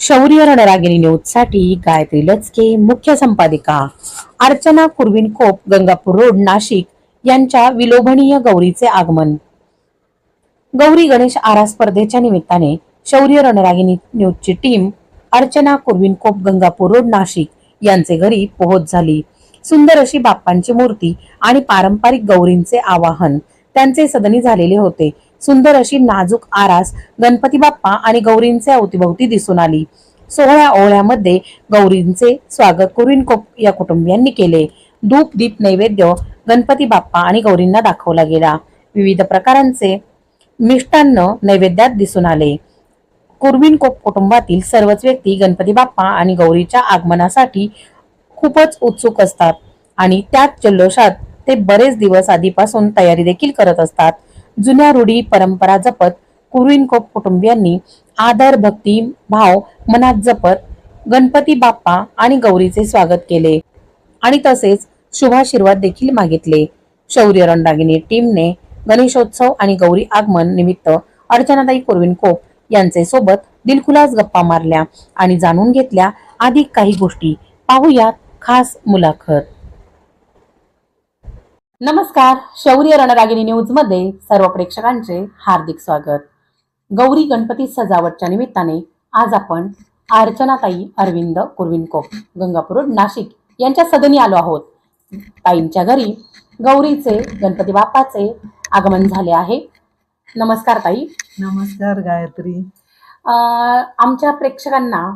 शौर्य रणरागिणी न्यूजसाठी गायत्री लचके मुख्य संपादिका अर्चना कुर्विनकोप गंगापूर रोड नाशिक यांच्या विलोभनीय गौरीचे आगमन. गौरी गणेश आरा स्पर्धेच्या निमित्ताने शौर्य रणरागिणी न्यूजची टीम अर्चना कुर्विनकोप गंगापूर रोड नाशिक यांचे घरी पोहोच झाली. सुंदर अशी बाप्पांची मूर्ती आणि पारंपरिक गौरींचे आवाहन त्यांचे सदनी झालेले होते. सुंदर अशी नाजूक आरास गणपती बाप्पा आणि गौरींचे अवतीभवती दिसून आली. सोहळ्या ओहळ्यामध्ये गौरींचे स्वागत कुरीन या कुटुंबियांनी केले. धूप दीप नैवेद्य गणपती बाप्पा आणि गौरींना दाखवला गेला. विविध प्रकारांचे मिष्टान्न नैवेद्यात दिसून आले. कुर्विन कोप कुटुंबातील सर्वच व्यक्ती गणपती बाप्पा आणि गौरीच्या आगमनासाठी खूपच उत्सुक असतात आणि त्याच जल्लोषात ते बरेच दिवस आधीपासून तयारी देखील करत असतात. जुन्या रूढी परंपरा जपत कुर्विन कोप कुटुंबियांनी आदर भक्ती भाव मनात जपत गणपती बाप्पा आणि गौरीचे स्वागत केले आणि तसेच शुभाशीर्वाद देखील मागितले. शौर्य रणरागिणी टीमने गणेशोत्सव आणि गौरी आगमन निमित्त अर्चनाताई कुरविन कोप यांचे सोबत दिलखुलास गप्पा मारल्या आणि जाणून घेतल्या अधिक काही गोष्टी. पाहूयात खास मुलाखत. नमस्कार शौर्य रणरागिणी न्यूजमध्ये सर्व प्रेक्षकांचे हार्दिक स्वागत. गौरी गणपती सजावटच्या निमित्ताने आज आपण अर्चनाताई अरविंद कुरविनकोप गंगापूर नाशिक यांच्या सदनी आलो आहोत. ताईंच्या घरी गौरीचे गणपती बाप्पाचे आगमन झाले आहे. नमस्कार ताई. नमस्कार गायत्री. आमच्या प्रेक्षकांना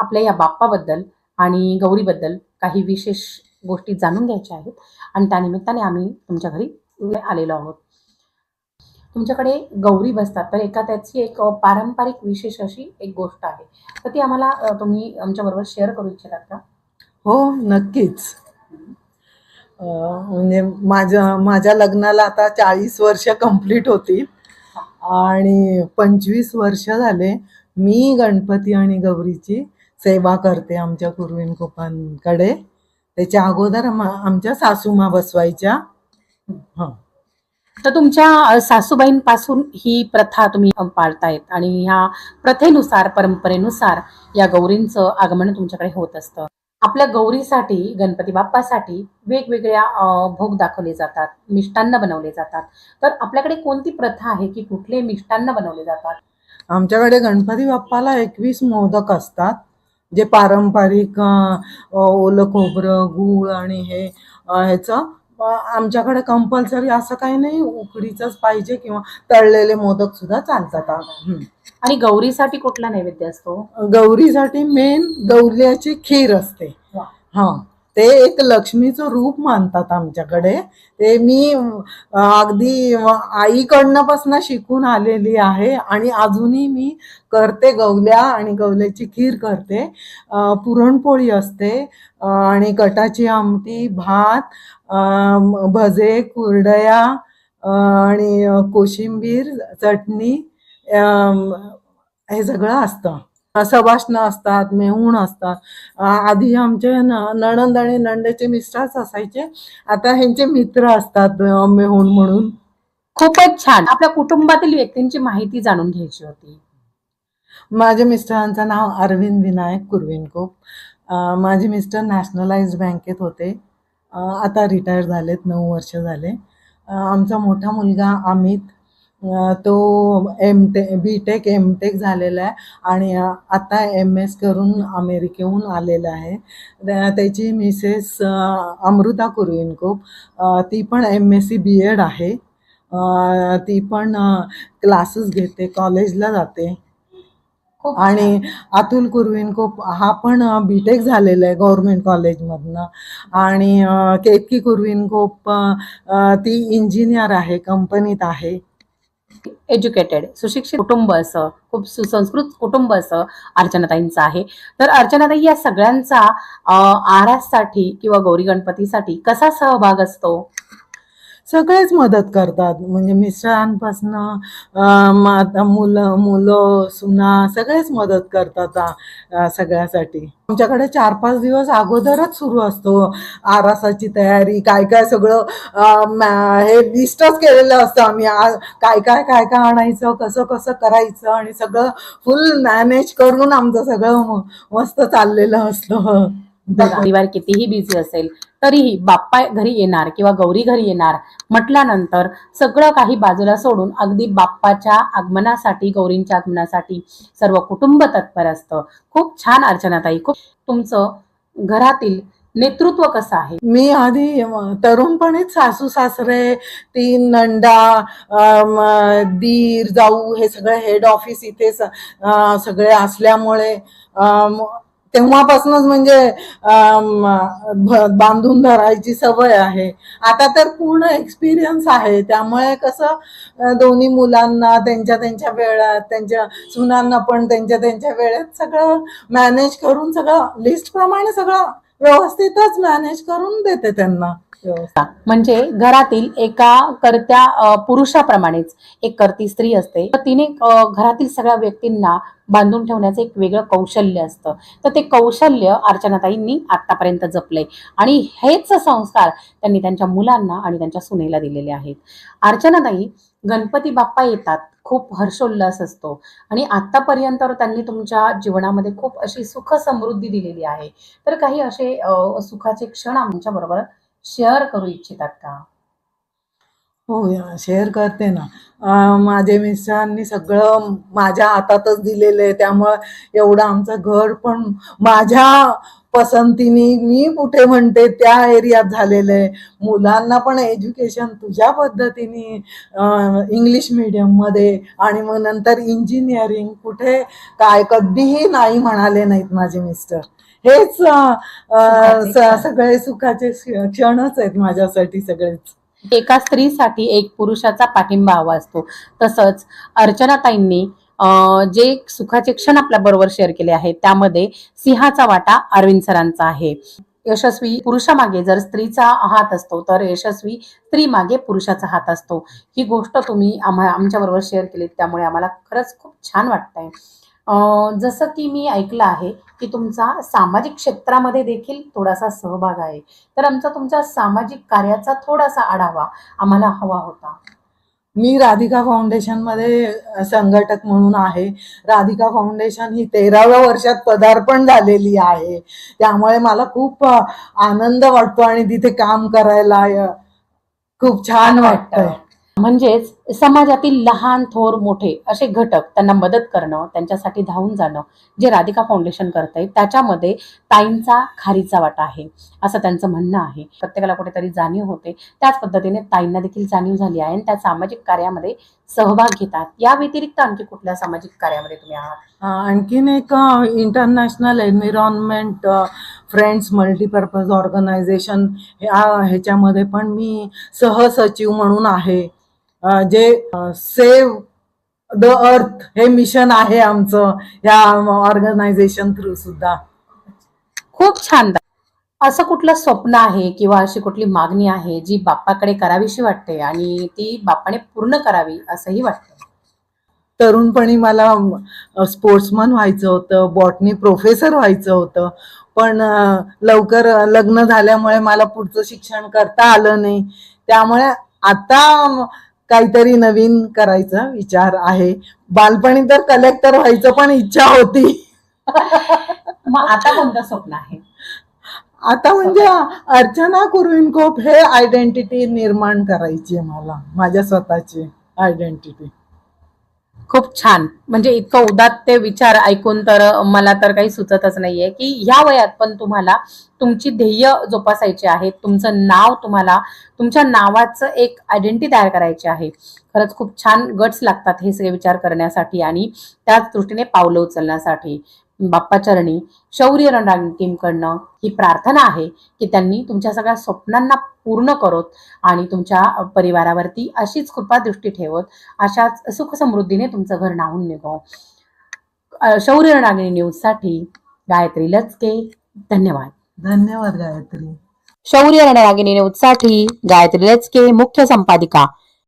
आपल्या या बाप्पाबद्दल आणि गौरीबद्दल काही विशेष गोष्टी जाणून घ्यायच्या आहेत. आणि त्यानिमित्ताने आम्ही तुमच्या घरी आलेलो आहोत. तुमच्याकडे गौरी बसतात. तर एका त्याची एक पारंपरिक विशेष अशी एक गोष्ट आहे. तर ती आम्हाला तुम्ही आमच्याबरोबर शेअर करू इच्छितात का? हो नक्कीच. म्हणजे माझ्या माझ्या लग्नाला आता चाळीस वर्ष कंप्लीट होती आणि पंचवीस वर्ष झाले मी गणपती आणि गौरीची सेवा करते आमच्या कुरविन कुपांकडे. त्याच्या अगोदर आम- आमच्या सासूमा बसवायच्या. हं. तर तुमच्या सासूबाईंपासून ही प्रथा तुम्ही पाळतायत आणि ह्या प्रथेनुसार परंपरेनुसार या गौरींचं आगमन तुमच्याकडे होत असतं. आपल्या गौरीसाठी गणपती बाप्पासाठी वेगवेगळ्या भोग दाखवले जातात मिष्टान्न बनवले जातात. तर आपल्याकडे कोणती प्रथा आहे की कुठले मिष्टान्न बनवले जातात? आमच्याकडे गणपती बाप्पाला एकवीस मोदक असतात. जे पारंपरिक ओलं खोबरं गूळ आणि हे ह्याचं आमच्याकडे कंपल्सरी असं काही नाही. उकडीचंच पाहिजे किंवा तळलेले मोदक सुद्धा चालतात. आणि गौरीसाठी कुठला नैवेद्य असतो? गौरीसाठी मेन गौऱ्याची खीर असते. हा. ते एक लक्ष्मीचं रूप मानतात आमच्याकडे. ते मी अगदी आईकडनं पासून शिकून आलेली आहे आणि अजूनही मी करते गवल्या आणि गवल्याची खीर करते. पुरणपोळी असते आणि कटाची आमटी भात भजे कुरडया आणि कोशिंबीर चटणी हे सगळं असतं. सवाष्ण असतात मेहूण असतात. आधी आमचे नणंद आणि नंदेचे मिस्टरच असायचे. आता ह्यांचे मित्र असतात मेहूण म्हणून. खूपच छान. आपल्या कुटुंबातील व्यक्तींची माहिती जाणून घ्यायची होती. माझ्या मिस्टरांचं नाव अरविंद विनायक कुरविनकोप अं, माझे मिस्टर नॅशनलाइज्ड बँकेत होते. आता रिटायर झालेत नऊ वर्ष झाले. आमचा मोठा मुलगा अमित तो एम टे बी टेक एम टेक झालेला आहे आणि आता एम एस करून अमेरिकेहून आलेला आहे. त्या- त्याची मिसेस अमृता कुरविनकोप अं, ती पण M S C B Ed आहे. ती पण क्लासेस घेते कॉलेजला जाते. आणि अतुल कुरविनकोप हा पण बी टेक झालेला आहे गव्हर्मेंट कॉलेजमधनं आणि केतकी कुरविनकोप ती इंजिनियर आहे कंपनीत आहे. एज्युकेटेड सुशिक्षित कुटुंब असं खूप सुसंस्कृत कुटुंब असं अर्चनाताईंचं आहे. तर अर्चनाताई या सगळ्यांचा अं, आराससाठी किंवा गौरी गणपतीसाठी कसा सहभाग असतो? सगळेच मदत करतात. म्हणजे मिस्टरांपासनं माता मुलं मुलं सुना सगळेच मदत करतात सगळ्यासाठी. आमच्याकडे चार पाच दिवस अगोदरच सुरू असतो आरासाची तयारी. काय काय सगळं हे लिस्टच केलेलं असतं आम्ही. काय काय काय काय आणायचं कसं कसं करायचं आणि सगळं फुल मॅनेज करून आमचं सगळं मस्त चाललेलं असतं. परिवार कितीही बिझी असेल तरीही बाप्पा घरी येणार किंवा गौरी घरी येणार म्हटल्यानंतर सगळं काही बाजूला सोडून अगदी बाप्पाच्या आगमनासाठी गौरींच्या आगमनासाठी सर्व कुटुंब तत्पर असतं. खूप छान अर्चनाताई खूप तुमचं घरातील नेतृत्व कसं आहे? मी आधी तरुणपणीच सासू सासरे तीन अं, दीर जाऊ हे सगळे हेड ऑफिस इथे सगळे असल्यामुळे तेव्हापासूनच म्हणजे बांधून धरायची सवय आहे. आता तर पूर्ण एक्सपिरियन्स आहे. त्यामुळे कसं दोन्ही मुलांना त्यांच्या त्यांच्या वेळात त्यांच्या सुनांना पण त्यांच्या त्यांच्या वेळेत सगळं मॅनेज करून सगळं लिस्ट प्रमाणे सगळं व्यवस्थितच मॅनेज करून देते त्यांना. व्यवस्था. म्हणजे घरातील एका करत्या पुरुषाप्रमाणेच एक करती स्त्री असते. तर तिने घरातील सगळ्या व्यक्तींना बांधून ठेवण्याचं एक वेगळं कौशल्य असतं. तर ते कौशल्य अर्चनाताईंनी आतापर्यंत जपले आणि हेच संस्कार त्यांनी त्यांच्या मुलांना आणि त्यांच्या सुनेला दिलेले आहेत. अर्चनाताई गणपती बाप्पा येतात खूप हर्षोल्लास असतो. आणि आतापर्यंत त्यांनी तुमच्या जीवनामध्ये खूप अशी सुख समृद्धी दिलेली आहे. तर काही असे सुखाचे क्षण आमच्या बरोबर शेअर करू इच्छितात का? हो शेअर करते ना. माझे मिस्टरांनी सगळं माझ्या हातातच दिलेलं आहे. त्यामुळं एवढं आमचं घर पण माझ्या पसंतीने मी कुठे म्हणते त्या एरियात झालेलं आहे. मुलांना पण एज्युकेशन तुझ्या पद्धतीने इंग्लिश मीडियममध्ये आणि मग नंतर इंजिनिअरिंग कुठे काय कधीही नाही म्हणाले नाहीत माझे मिस्टर. हेच. सगळे सुखाचे क्ष- क्षणच आहेत माझ्यासाठी सगळेच. एका स्त्रीसाठी एक पुरुषाचा पाठिंबा हवा असतो. तसंच अर्चनाताईंनी जे सुखाचे क्षण आपल्या बरोबर शेअर केले आहेत त्यामध्ये सिंहाचा वाटा अरविंद सरांचा आहे. यशस्वी पुरुषामागे जर स्त्रीचा हात असतो तर यशस्वी स्त्री मागे पुरुषाचा हात असतो. ही गोष्ट तुम्ही आम्हा आमच्या बरोबर शेअर केली त्यामुळे आम्हाला खरंच खूप छान वाटतंय. जसं की मी ऐकलं आहे की तुमचा सामाजिक क्षेत्रामध्ये देखील थोडासा सहभाग आहे. तर आमचा तुमच्या सामाजिक कार्याचा थोडासा आढावा आम्हाला हवा होता. मी राधिका फाउंडेशनमध्ये संघटक म्हणून आहे. राधिका फाउंडेशन ही तेराव्या वर्षात पदार्पण झालेली आहे. त्यामुळे मला खूप आनंद वाटतो आणि तिथे काम करायला खूप छान वाटतंय. म्हणजेच समाजातील लहान थोर मोठे असे घटक त्यांना मदत करणं त्यांच्यासाठी धावून जाणं जे राधिका फाउंडेशन आहे त्याच्यामध्ये ताईंचा खारीचा वाटा आहे असं त्यांचं म्हणणं आहे. प्रत्येकाला कुठेतरी जाणीव होते. त्याच पद्धतीने ताईंना देखील जाणीव झाली आहे आणि त्या सामाजिक कार्यामध्ये सहभाग घेतात. या व्यतिरिक्त आणखी कुठल्या सामाजिक कार्यामध्ये तुम्ही आहात? आणखीन एक international environment friends multipurpose organisation ह्या ह्याच्यामध्ये पण मी सहसचिव म्हणून आहे. जे सेव्ह द अर्थ हे मिशन आहे आमचं. या ऑर्गनायझेशन थ्रू सुद्धा. खूप छान. असं कुठलं स्वप्न आहे किंवा अशी कुठली मागणी आहे जी बाप्पाकडे करावीशी वाटते आणि ती बाप्पाने पूर्ण करावी असंही वाटतं? तरुणपणी मला स्पोर्ट्समन व्हायचं होतं बॉटनी प्रोफेसर व्हायचं होतं. पण लवकर लग्न झाल्यामुळे मला पुढचं शिक्षण करता आलं नाही. त्यामुळे आता काहीतरी नवीन करायचा विचार आहे. बालपणी तर कलेक्टर व्हायचं पण इच्छा होती. मग आता कोणतं स्वप्न आहे? आता म्हणजे अर्चना कुरविनकोप हे आयडेंटिटी निर्माण करायची आहे मला. माझ्या स्वतःची आयडेंटिटी खूप छान. म्हणजे इतकं उदात्त विचार ऐकून तर मला तर काही सुचतच नाहीये की ह्या वयात पण तुम्हाला तुमची ध्येय जोपासायची आहेत तुमचं नाव तुम्हाला तुमच्या नावाचं एक आयडेंटिटी तयार करायची आहे. खरंच खूप छान गट्स लागतात हे सगळे विचार करण्यासाठी आणि त्याच दृष्टीने पावलं उचलण्यासाठी. बाप्पाचरणी शौर्य रणरांग टीमकडनं ही प्रार्थना आहे की त्यांनी तुमच्या सगळ्या स्वप्नांना पूर्ण करोत आणि तुमच्या परिवारावरती अशीच कृपा दृष्टी ठेवत अशाच सुख समृद्धीने तुमचं घर नाहून निघो. शौर्य रणरागिणी न्यूजसाठी गायत्री लचके. धन्यवाद. धन्यवाद गायत्री. शौर्य रणरागिणी न्यूजसाठी गायत्री लचके मुख्य संपादिका